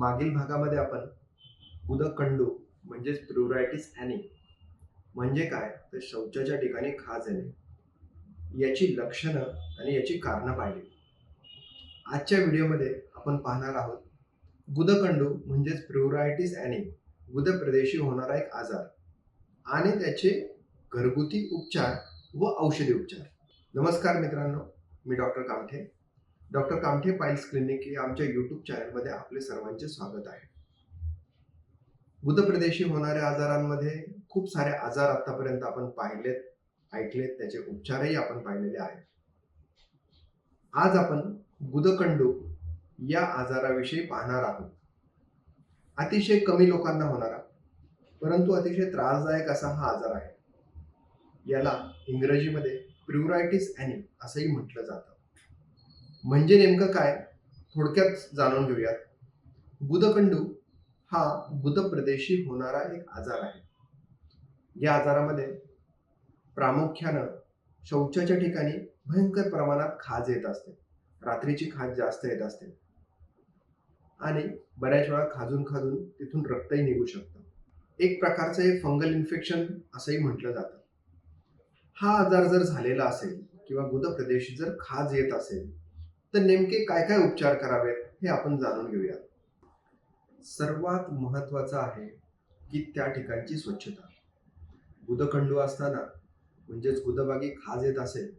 मागील भागामध्ये आपण उदकंडू म्हणजेच प्रुरायटिस ॲनी म्हणजे काय? तर शौचाच्या ठिकाणी खाज येणे. याची लक्षणं आणि याची कारणं पाहिली. आजच्या व्हिडिओमध्ये आपण पाहणार आहोत गुदकंडू म्हणजेच प्रुरायटिस ॲनी गुदप्रदेशी होणारा एक आजार आणि त्याचे घरगुती उपचार व औषधी उपचार. नमस्कार मित्रांनो मी doctor Kamthe. Doctor Kamthe piles clinic या आमच्या यूट्यूब चॅनलमध्ये आपले सर्वांचे स्वागत आहे. गुदप्रदेशी होणाऱ्या आजारांमध्ये खूप सारे आजार आतापर्यंत आपण पाहिलेत ऐकलेत त्याचे उपचारही आपण पाहिलेले आहेत. आज आपण गुदकंडू या आजाराविषयी पाहणार आहोत. अतिशय कमी लोकांना होणारा परंतु अतिशय त्रासदायक असा हा आजार आहे. याला इंग्रजीमध्ये प्युरायटिस अॅनिम असंही म्हटलं जातं. म्हणजे नेमकं काय? थोडक्यात जाणून घेऊयात. गुदकंडू हा गुदप्रदेशी होणारा एक आजार आहे. या आजारामध्ये प्रामुख्यानं शौचाच्या ठिकाणी भयंकर प्रमाणात खाज येत असते. रात्रीची खाज जास्त येत असते. आणि बऱ्याच वेळा खाजून खाजून तिथून रक्तही निघू शकतं. एक प्रकारचं हे फंगल इन्फेक्शन असंही म्हटलं जातं. हा आजार जर झालेला असेल किंवा गुदप्रदेशी जर खाज येत असेल तर नेमके काय काय उपचार करावेत हे आपण जाणून घेऊया सर्वात महत्वाचं आहे की त्या ठिकाणची स्वच्छता. गुदखंडू असताना म्हणजेच गुदबागी खाज येत असेल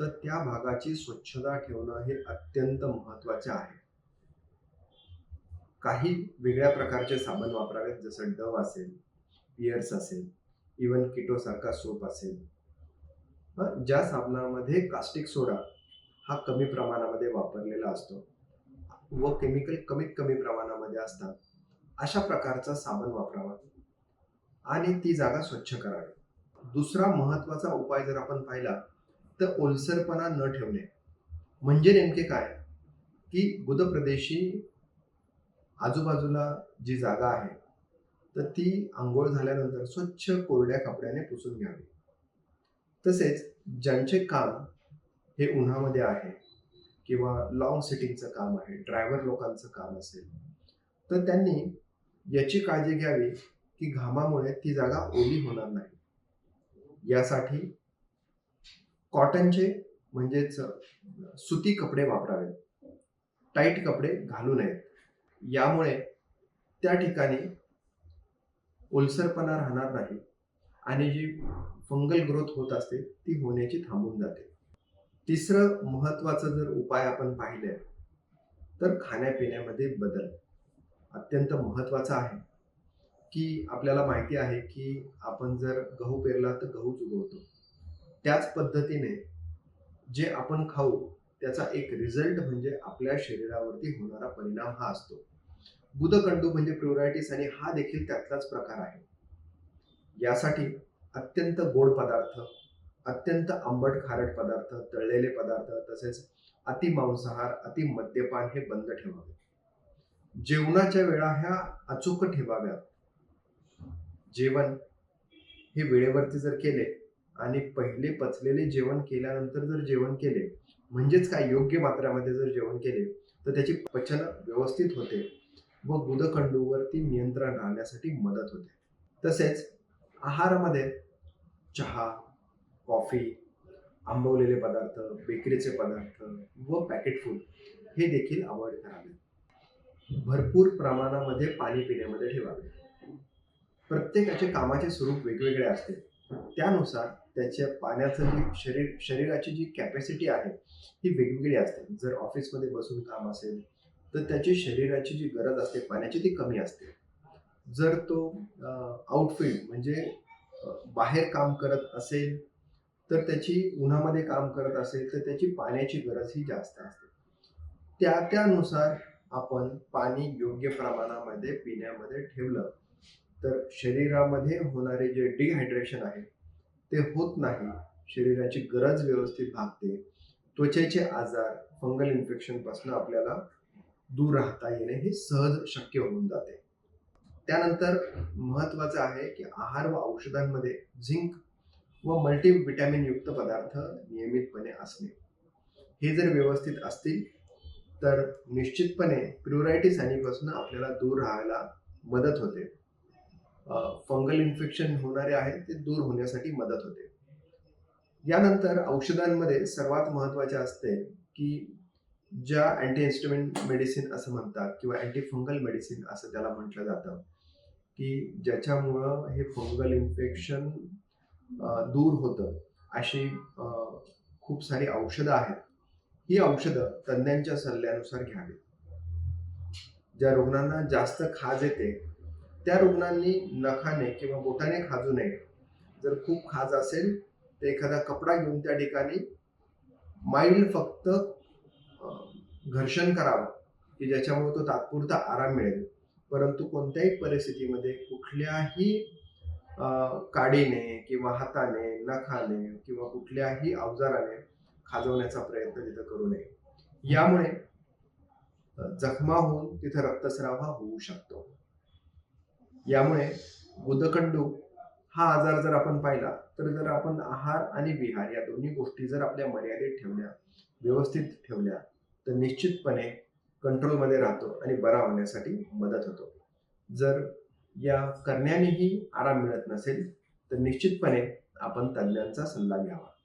तर त्या भागाची स्वच्छता ठेवणं हे अत्यंत महत्त्वाचे आहे. काही वेगळ्या प्रकारचे साबण वापरावेत जसं डव असेल पियर्स असेल इवन किटोसारखा सोप असेल. ज्या साबणामध्ये कास्टिक सोडा हा कमी प्रमाणामध्ये वापरलेला असतो व केमिकल कमीत कमी प्रमाणामध्ये असतात. अशा प्रकारचा साबण वापरावा आणि ती जागा स्वच्छ करावी. दुसरा महत्त्वाचा उपाय जर आपण पाहिला तर ओलसरपणा न ठेवणे. म्हणजे नेमके काय? की बुधप्रदेशी आजूबाजूला जी जागा आहे तर ती आंघोळ झाल्यानंतर स्वच्छ कोरड्या कपड्याने पुसून घ्यावी. तसेच ज्यांचे काम हे उन्हामध्ये आहे किंवा लॉंग सिटिंगचं काम आहे ड्रायव्हर लोकांचं काम असेल तर त्यांनी याची काळजी घ्यावी की घामामुळे ती जागा ओली होणार नाही. यासाठी कॉटनचे म्हणजेच सुती कपडे वापरावेत टाईट कपडे घालू नयेत. यामुळे त्या ठिकाणी ओलसरपणा राहणार नाही आणि जी फंगल ग्रोथ होत असते ती होण्याची थांबून जाते. तिसरं महत्वाचं जर उपाय आपण पाहिलं तर खाण्यापिण्यामध्ये बदल अत्यंत महत्त्वाचा आहे. की आपल्याला माहिती आहे की आपण जर गहू पेरला तर गहूच उगवतो त्याच पद्धतीने जे आपण खाऊ त्याचा एक रिझल्ट म्हणजे आपल्या शरीरावरती होणारा परिणाम हा असतो. गुदकंडू म्हणजे प्युरायटिस आणि हा देखील त्यातलाच प्रकार आहे. यासाठी अत्यंत गोड पदार्थ अत्यंत आंबट खारट पदार्थ तळलेले पदार्थ तसेच अति मांसाहार अति मद्यपान हे बंद ठेवावे. जेवणाच्या वेळा ह्या अचूक ठेवाव्यात. जेवण हे वेळेवरती जर केले आणि पहिले पचलेले जेवण केल्यानंतर जर जेवण केले म्हणजेच काय? योग्य मात्रामध्ये जर जेवण केले तर त्याची पचन व्यवस्थित होते व गुदखंडूवरती नियंत्रण राहण्यासाठी मदत होते. तसेच आहारामध्ये चहा कॉफी आंबवलेले पदार्थ बेकरीचे पदार्थ व पॅकेट फूड हे देखील अवॉइड करावे. भरपूर प्रमाणामध्ये पाणी पिण्यामध्ये ठेवावे. प्रत्येकाचे कामाचे स्वरूप वेगवेगळे असते. त्यानुसार त्याच्या पाण्याचं जी शरीर शरीराची जी कॅपॅसिटी आहे ही वेगवेगळी असते. जर ऑफिसमध्ये बसून काम असेल तर त्याची शरीराची जी गरज असते पाण्याची ती कमी असते. जर तो आउटफील्ड म्हणजे बाहेर काम करत असेल तर त्याची उन्हामध्ये काम करत असेल तर त्याची पाण्याची गरज ही जास्त असते. त्या त्यानुसार आपण पाणी योग्य प्रमाणामध्ये पिण्यामध्ये ठेवलं तर शरीरामध्ये होणारे जे डिहायड्रेशन आहे ते होत नाही. शरीराची गरज व्यवस्थित भागते. त्वचेचे आजार फंगल इन्फेक्शनपासून आपल्याला दूर राहता येणे हे सहज शक्य होऊन जाते. त्यानंतर महत्त्वाचं आहे की आहार व औषधांमध्ये झिंक व मल्टीव्हिटॅमिन युक्त पदार्थ नियमितपणे असणे. हे जर व्यवस्थित असतील तर निश्चितपणे प्युरायटिस अॅनीपासून आपल्याला दूर राहायला मदत होते. फंगल इन्फेक्शन होणारे आहे ते दूर होण्यासाठी मदत होते. यानंतर औषधांमध्ये सर्वात महत्त्वाचे असते की ज्या अँटी अँटीहिस्टमिन मेडिसिन असं म्हणतात किंवा अँटी फंगल मेडिसिन असं त्याला म्हटलं जातं की ज्याच्यामुळं हे फंगल इन्फेक्शन दूर होतं. अशी खूप सारी औषधं आहेत. ही औषधं तज्ज्ञांच्या सल्ल्यानुसार घ्यावी. ज्या रुग्णांना जास्त खाज येते त्या रुग्णांनी नखाने किंवा बोटाने खाजू नये. जर खूप खाज असेल तर एखादा कपडा घेऊन त्या ठिकाणी माइल्ड फक्त घर्षण करावं की ज्याच्यामुळे तो तात्पुरता आराम मिळेल. परंतु कोणत्याही परिस्थितीमध्ये कुठल्याही काडीने किंवा हाताने नखाने किंवा कुठल्याही अवजाराने खाजवण्याचा प्रयत्न तिथं करू नये. यामुळे जखमा होऊन तिथं रक्तस्राव हा होऊ शकतो. यामुळे गुदकंडू हा आजार जर आपण पाहिला तर जर आपण आहार आणि विहार या दोन्ही गोष्टी जर आपल्या मर्यादित ठेवल्या व्यवस्थित ठेवल्या तर निश्चितपणे कंट्रोलमध्ये राहतो आणि बरा होण्यासाठी मदत होतो. जर या करण्यानेही आराम मिळत नसेल तर निश्चितपणे आपण तज्ज्ञांचा सल्ला घ्यावा.